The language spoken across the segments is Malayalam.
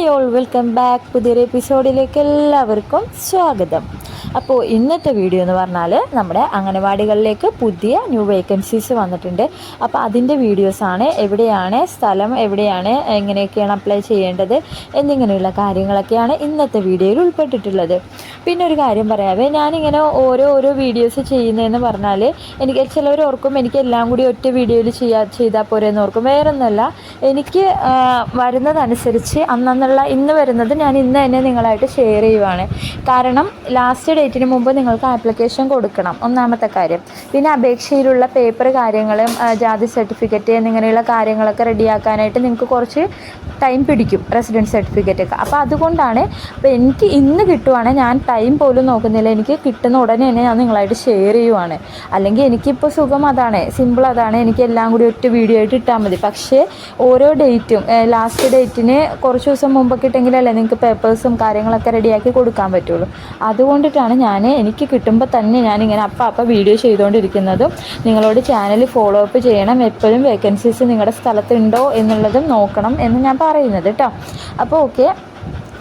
ഹായ് ഓൾ വെൽക്കം ബാക്ക് പുതിയൊരു എപ്പിസോഡിലേക്ക് എല്ലാവർക്കും സ്വാഗതം. അപ്പോൾ ഇന്നത്തെ വീഡിയോ എന്ന് പറഞ്ഞാൽ നമ്മുടെ അംഗനവാടികളിലേക്ക് പുതിയ ന്യൂ വേക്കൻസീസ് വന്നിട്ടുണ്ട്. അപ്പോൾ അതിന്റെ വീഡിയോസാണ് എവിടെയാണ് സ്ഥലം എവിടെയാണ് എങ്ങനെയൊക്കെയാണ് അപ്ലൈ ചെയ്യേണ്ടത് എന്നിങ്ങനെയുള്ള കാര്യങ്ങളൊക്കെയാണ് ഇന്നത്തെ വീഡിയോയിൽ ഉൾപ്പെട്ടിട്ടുള്ളത്. പിന്നെ ഒരു കാര്യം പറയാവേ ഞാനിങ്ങനെ ഓരോ ഓരോ വീഡിയോസ് ചെയ്യുന്നതെന്ന് പറഞ്ഞാൽ എനിക്ക് ചിലവർ ഓർക്കും എനിക്ക് എല്ലാം കൂടി ഒറ്റ വീഡിയോയിൽ ചെയ്യാ ചെയ്താൽ പോരെന്ന് ഓർക്കും. വേറൊന്നുമല്ല എനിക്ക് വരുന്നതനുസരിച്ച് അന്നുള്ള ഇന്ന് വരുന്നത് ഞാൻ ഇന്ന് തന്നെ നിങ്ങളായിട്ട് ഷെയർ ചെയ്യുവാണ്. കാരണം ലാസ്റ്റ് ഡേറ്റിന് മുമ്പ് നിങ്ങൾക്ക് ആപ്ലിക്കേഷൻ കൊടുക്കണം. ഒന്നാമത്തെ കാര്യം. പിന്നെ അപേക്ഷയിലുള്ള പേപ്പർ കാര്യങ്ങളും ജാതി സർട്ടിഫിക്കറ്റ് എന്നിങ്ങനെയുള്ള കാര്യങ്ങളൊക്കെ റെഡിയാക്കാനായിട്ട് നിങ്ങൾക്ക് കുറച്ച് ടൈം പിടിക്കും റെസിഡൻസ് സർട്ടിഫിക്കറ്റ് ഒക്കെ. അപ്പോൾ അതുകൊണ്ടാണ് അപ്പോൾ എനിക്ക് ഇന്ന് കിട്ടുവാണെങ്കിൽ ഞാൻ ടൈം പോലും നോക്കുന്നില്ല. എനിക്ക് കിട്ടുന്ന ഉടനെ തന്നെ ഞാൻ നിങ്ങളായിട്ട് ഷെയർ ചെയ്യുവാണ്. അല്ലെങ്കിൽ എനിക്കിപ്പോൾ സുഖം അതാണ്. സിമ്പിൾ അതാണ്. എനിക്ക് എല്ലാം കൂടി ഒറ്റ വീഡിയോ ആയിട്ട് ഇട്ടാൽ മതി. പക്ഷേ ഓരോ ഡേറ്റും ലാസ്റ്റ് ഡേറ്റിന് കുറച്ച് ദിവസം മുമ്പൊക്കെ ഇട്ടെങ്കിലല്ലേ നിങ്ങൾക്ക് പേപ്പേഴ്സും കാര്യങ്ങളൊക്കെ റെഡിയാക്കി കൊടുക്കാൻ പറ്റുള്ളൂ. അതുകൊണ്ടിട്ടാണ് ഞാൻ. എനിക്ക് കിട്ടുമ്പോൾ തന്നെ ഞാനിങ്ങനെ അപ്പം അപ്പം വീഡിയോ ചെയ്തുകൊണ്ടിരിക്കുന്നതും നിങ്ങളോട് ചാനൽ ഫോളോ അപ്പ് ചെയ്യണം. എപ്പോഴും വേക്കൻസീസ് നിങ്ങളുടെ സ്ഥലത്തുണ്ടോ എന്നുള്ളതും നോക്കണം എന്ന് ഞാൻ പറയുന്നത് കേട്ടോ അപ്പോൾ ഓക്കെ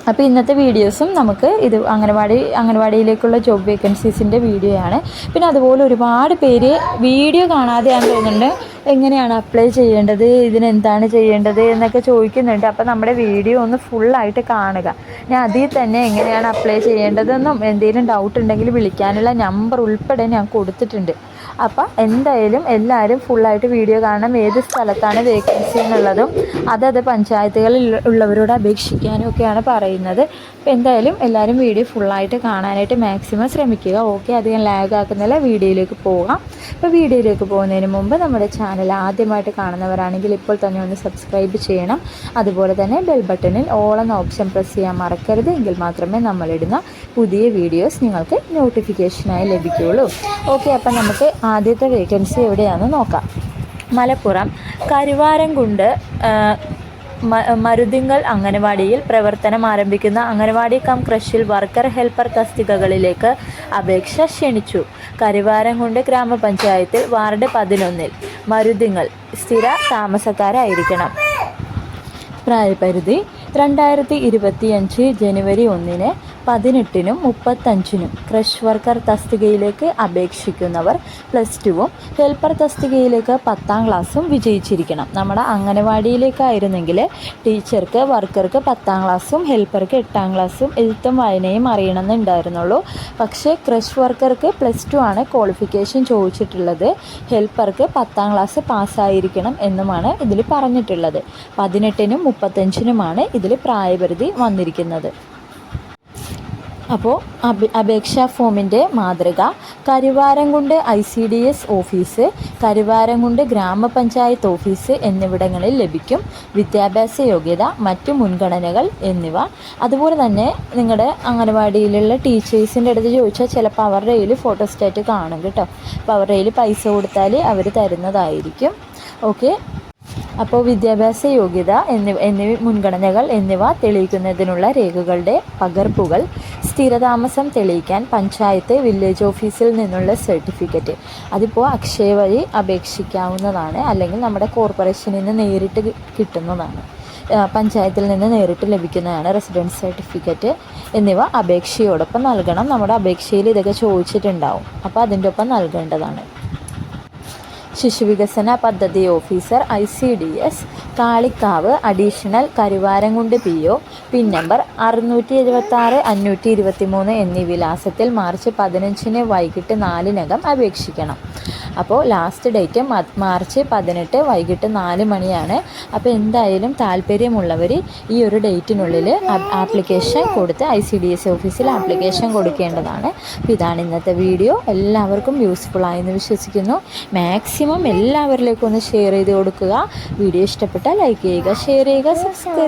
അപ്പോൾ ഇന്നത്തെ വീഡിയോസും നമുക്ക് ഇത് അംഗനവാടി അംഗനവാടിയിലേക്കുള്ള ജോബ് വേക്കൻസീസിന്റെ വീഡിയോ ആണ്. പിന്നെ അതുപോലെ ഒരുപാട് പേര് വീഡിയോ കാണാതെയാണ് തോന്നുന്നുണ്ട്. എങ്ങനെയാണ് അപ്ലൈ ചെയ്യേണ്ടത്? ഇതിനെന്താണ് ചെയ്യേണ്ടത് എന്നൊക്കെ ചോദിക്കുന്നുണ്ട്. അപ്പോൾ നമ്മുടെ വീഡിയോ ഒന്ന് ഫുള്ളായിട്ട് കാണുക. ഞാൻ അതിൽ തന്നെ എങ്ങനെയാണ് അപ്ലൈ ചെയ്യേണ്ടതെന്നും എന്തെങ്കിലും ഡൗട്ട് ഉണ്ടെങ്കിൽ വിളിക്കാനുള്ള നമ്പർ ഉൾപ്പെടെ ഞാൻ കൊടുത്തിട്ടുണ്ട്. അപ്പോൾ എന്തായാലും എല്ലാവരും ഫുള്ളായിട്ട് വീഡിയോ കാണണം. ഏത് സ്ഥലത്താണ് വേക്കൻസി എന്നുള്ളതും അതത് പഞ്ചായത്തുകളിൽ ഉള്ളവരോട് അപേക്ഷിക്കാനും ഒക്കെയാണ് പറയുന്നത്. അപ്പോൾ എന്തായാലും എല്ലാവരും വീഡിയോ ഫുള്ളായിട്ട് കാണാനായിട്ട് മാക്സിമം ശ്രമിക്കുക. ഓക്കെ അധികം ലാഗ് ആക്കുന്നില്ല വീഡിയോയിലേക്ക് പോകാം അപ്പോൾ വീഡിയോയിലേക്ക് പോകുന്നതിന് മുമ്പ് നമ്മുടെ ചാനൽ ആദ്യമായിട്ട് കാണുന്നവരാണെങ്കിൽ ഇപ്പോൾ തന്നെ ഒന്ന് സബ്സ്ക്രൈബ് ചെയ്യണം. അതുപോലെ തന്നെ ബെൽ ബട്ടണിൽ ഓൾ എന്ന ഓപ്ഷൻ പ്രസ് ചെയ്യാൻ മറക്കരുത്. എങ്കിൽ മാത്രമേ നമ്മളിടുന്ന പുതിയ വീഡിയോസ് നിങ്ങൾക്ക് നോട്ടിഫിക്കേഷനായി ലഭിക്കുകയുള്ളൂ. ഓക്കെ അപ്പം നമുക്ക് ആദ്യത്തെ വേക്കൻസി എവിടെയാണെന്ന് നോക്കാം. മലപ്പുറം കരുവാരംകുണ്ട് മരുതിങ്ങൾ അംഗനവാടിയിൽ പ്രവർത്തനം ആരംഭിക്കുന്ന അംഗനവാടി കം ക്രഷിൽ വർക്കർ ഹെൽപ്പർ തസ്തികകളിലേക്ക് അപേക്ഷ ക്ഷണിച്ചു. കരുവാരംകുണ്ട് ഗ്രാമപഞ്ചായത്തിൽ വാർഡ് പതിനൊന്നിൽ മരുതിങ്ങൽ സ്ഥിര താമസക്കാരായിരിക്കണം. പ്രായപരിധി രണ്ടായിരത്തി ഇരുപത്തിയഞ്ച് ജനുവരി ഒന്നിന് പതിനെട്ടിനും മുപ്പത്തഞ്ചിനും ക്രഷ് വർക്കർ തസ്തികയിലേക്ക് അപേക്ഷിക്കുന്നവർ പ്ലസ് ടുവും ഹെൽപ്പർ തസ്തികയിലേക്ക് പത്താം ക്ലാസ്സും വിജയിച്ചിരിക്കണം. നമ്മുടെ അംഗനവാടിയിലേക്കായിരുന്നെങ്കിൽ ടീച്ചർക്ക് വർക്കർക്ക് പത്താം ക്ലാസ്സും ഹെൽപ്പർക്ക് എട്ടാം ക്ലാസ്സും എഴുത്തും വായനയും അറിയണമെന്നുണ്ടായിരുന്നുള്ളൂ. പക്ഷേ ക്രഷ് വർക്കർക്ക് പ്ലസ് ടു ആണ് ക്വാളിഫിക്കേഷൻ ചോദിച്ചിട്ടുള്ളത്. ഹെൽപ്പർക്ക് പത്താം ക്ലാസ് പാസ്സായിരിക്കണം എന്നുമാണ് ഇതിൽ പറഞ്ഞിട്ടുള്ളത്. പതിനെട്ടിനും മുപ്പത്തഞ്ചിനുമാണ് ഇതിൽ പ്രായപരിധി വന്നിരിക്കുന്നത്. അപ്പോൾ അപേക്ഷാ ഫോമിന്റെ മാതൃക Karuvarakundu I C D S office Karuvarakundu ഗ്രാമപഞ്ചായത്ത് ഓഫീസ് എന്നിവിടങ്ങളിൽ ലഭിക്കും. വിദ്യാഭ്യാസ യോഗ്യത മറ്റു മുൻഗണനകൾ എന്നിവ. അതുപോലെ തന്നെ നിങ്ങളുടെ അംഗനവാടിയിലുള്ള ടീച്ചേഴ്സിന്റെ അടുത്ത് ചോദിച്ചാൽ ചിലപ്പോൾ അവരുടെ കയ്യിൽ ഫോട്ടോസ്റ്റാറ്റ് കാണും കേട്ടോ. അപ്പോൾ അവരുടെ കയ്യിൽ പൈസ കൊടുത്താൽ അവർ തരുന്നതായിരിക്കും. ഓക്കെ? അപ്പോൾ വിദ്യാഭ്യാസ യോഗ്യത എന്നിവ എന്നിവ മുൻഗണനകൾ എന്നിവ തെളിയിക്കുന്നതിനുള്ള രേഖകളുടെ പകർപ്പുകൾ സ്ഥിരതാമസം തെളിയിക്കാൻ പഞ്ചായത്ത് വില്ലേജ് ഓഫീസിൽ നിന്നുള്ള സർട്ടിഫിക്കറ്റ് അതിപ്പോൾ അക്ഷയ വഴി അപേക്ഷിക്കാവുന്നതാണ് അല്ലെങ്കിൽ നമ്മുടെ കോർപ്പറേഷനിൽ നിന്ന് നേരിട്ട് കിട്ടുന്നതാണ്. പഞ്ചായത്തിൽ നിന്ന് നേരിട്ട് ലഭിക്കുന്നതാണ് റെസിഡൻസ് സർട്ടിഫിക്കറ്റ് എന്നിവ അപേക്ഷയോടൊപ്പം നൽകണം. നമ്മുടെ അപേക്ഷയിൽ ഇതൊക്കെ ചോദിച്ചിട്ടുണ്ടാവും. അപ്പോൾ അതിന്റെ ഒപ്പം നൽകേണ്ടതാണ്. ശിശുവികസന പദ്ധതി officer I C D S Kalikavu additional Karuvarakundu P O pin number അറുന്നൂറ്റി എഴുപത്തി ആറ് അഞ്ഞൂറ്റി ഇരുപത്തി മൂന്ന് എന്നീ വിലാസത്തിൽ മാർച്ച് പതിനഞ്ചിന് വൈകിട്ട് നാലിനകം അപേക്ഷിക്കണം. അപ്പോൾ ലാസ്റ്റ് ഡേറ്റ് മാർച്ച് പതിനെട്ട് വൈകിട്ട് നാല് മണിയാണ്. അപ്പോൾ എന്തായാലും താല്പര്യമുള്ളവർ ഈ ഒരു ഡേറ്റിനുള്ളിൽ ആപ്ലിക്കേഷൻ കൊടുത്ത് ഐ സി ഡി എസ് ഓഫീസിൽ ആപ്ലിക്കേഷൻ കൊടുക്കേണ്ടതാണ്. അപ്പോൾ ഇതാണ് ഇന്നത്തെ വീഡിയോ എല്ലാവർക്കും യൂസ്ഫുൾ ആയെന്ന് വിശ്വസിക്കുന്നു. മാക്സിമം എല്ലാവരിലേക്കും ഒന്ന് ഷെയർ ചെയ്ത് കൊടുക്കുക. വീഡിയോ ഇഷ്ടപ്പെട്ടാൽ ലൈക്ക് ചെയ്യുക ഷെയർ ചെയ്യുക സബ്സ്ക്രൈബ്